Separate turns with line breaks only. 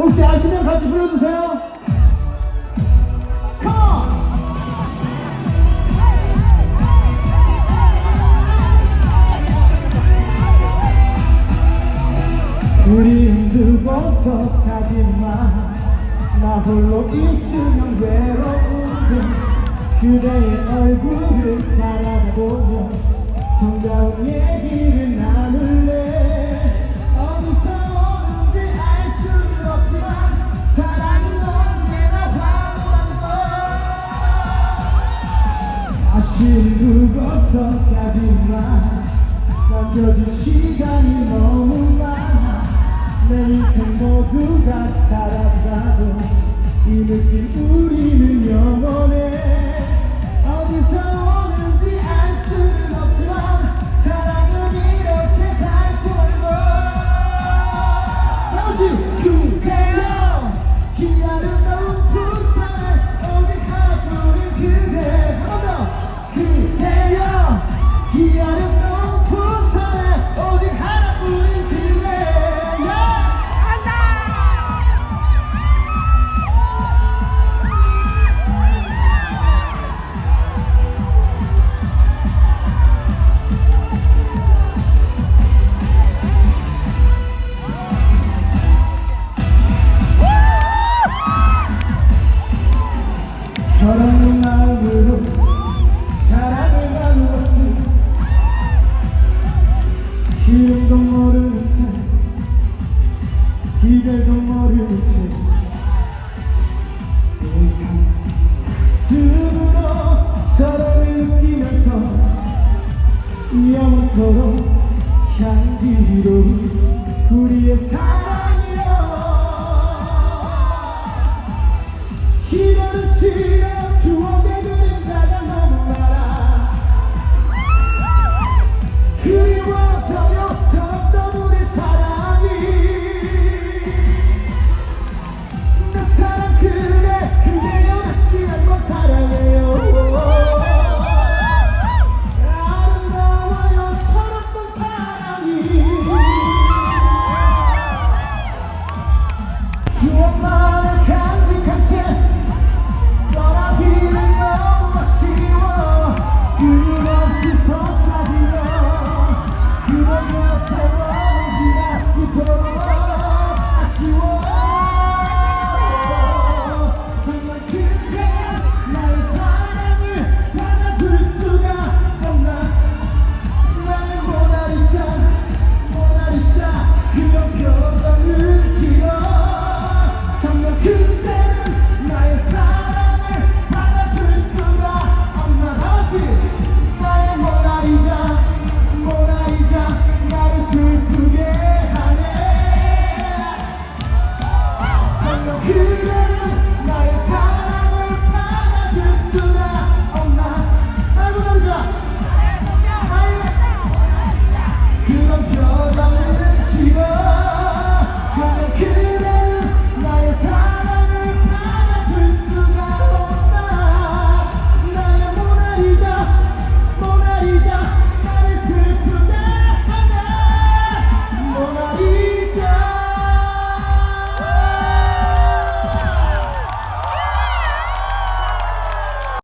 아시면 같이 불러주세요. On! 그림도 벗어가지마 나 홀로 있으면 외로운데 그대의 얼굴을 바라보며 정다운 얘기를 나눌 누워서 가지마 남겨진 시간이 너무 많아 내 인생 모두가 사라져도 이 느낌 우리는 영원해 이별도 모르는 가슴으로 사랑을 느끼면서 영원토록 향기로운 우리의 사랑이여. 기다려 시간